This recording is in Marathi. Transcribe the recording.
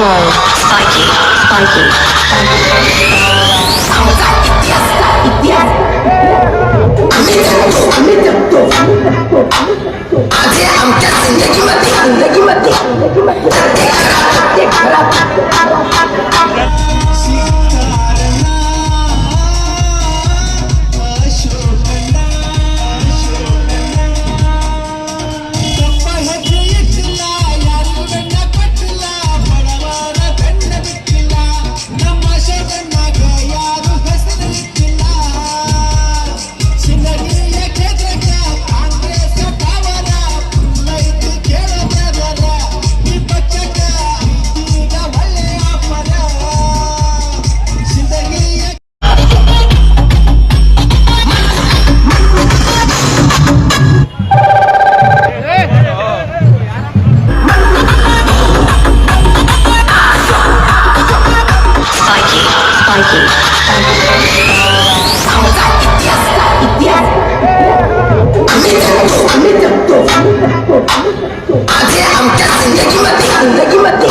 Cold. Spiky. Spiky. I'm guessing, yeah, give my dick, yeah, give my dick, yeah, give my dick. पाहिजे. आमच्या जिंदगीमध्ये जिंदगीमध्ये